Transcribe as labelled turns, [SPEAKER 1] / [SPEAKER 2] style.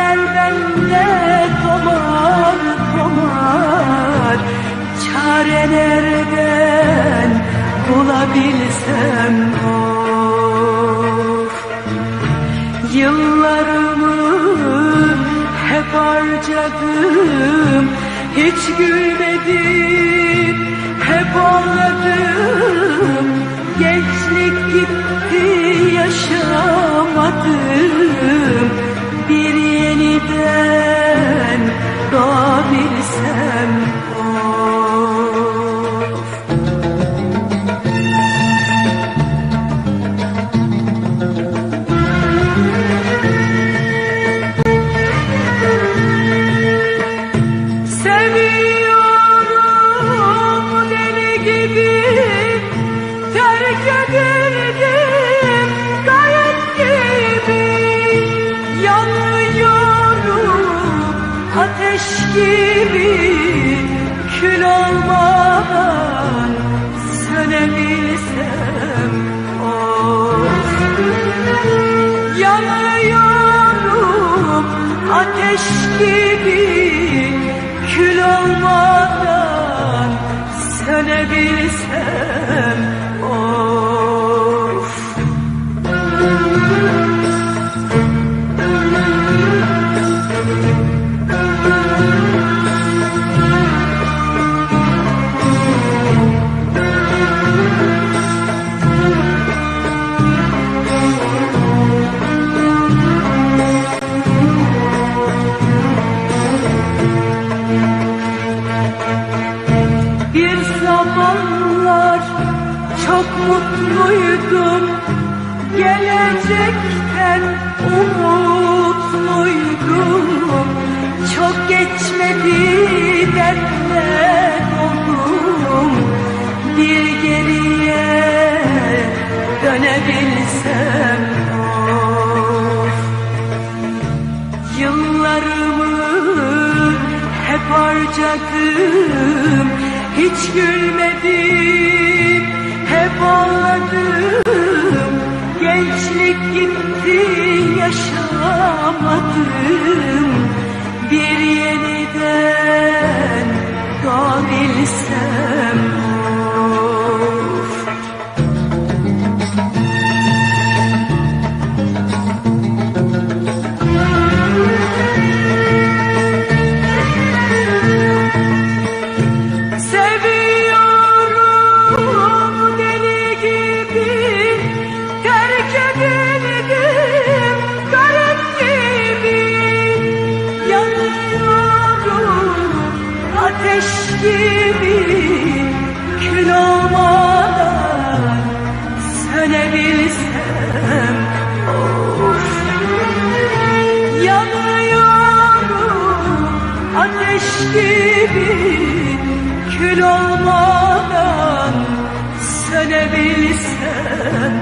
[SPEAKER 1] Eller bende komar komar. Çare nereden bulabilsem of. Yıllarımı hep harcadım. Hiç gülmedim hep ağladım. Gençlik gitti gibi Kül olmadan sönebilsem of. Yanıyorum ateş gibi Kül olmadan sönebilsem mutluydum. Gelecekten umutluydum. Çok geçmedi dertler oldum Bir geriye dönebilsem of. Yıllarımı hep harcadım. Hiç gülmedim hep ağladım Gençlik gitti yaşamadım. Bir yeniden doğabilsem gibi Kül olmadan sönebilsem of Yanıyorum ateş gibi Kül olmadan sönebilsem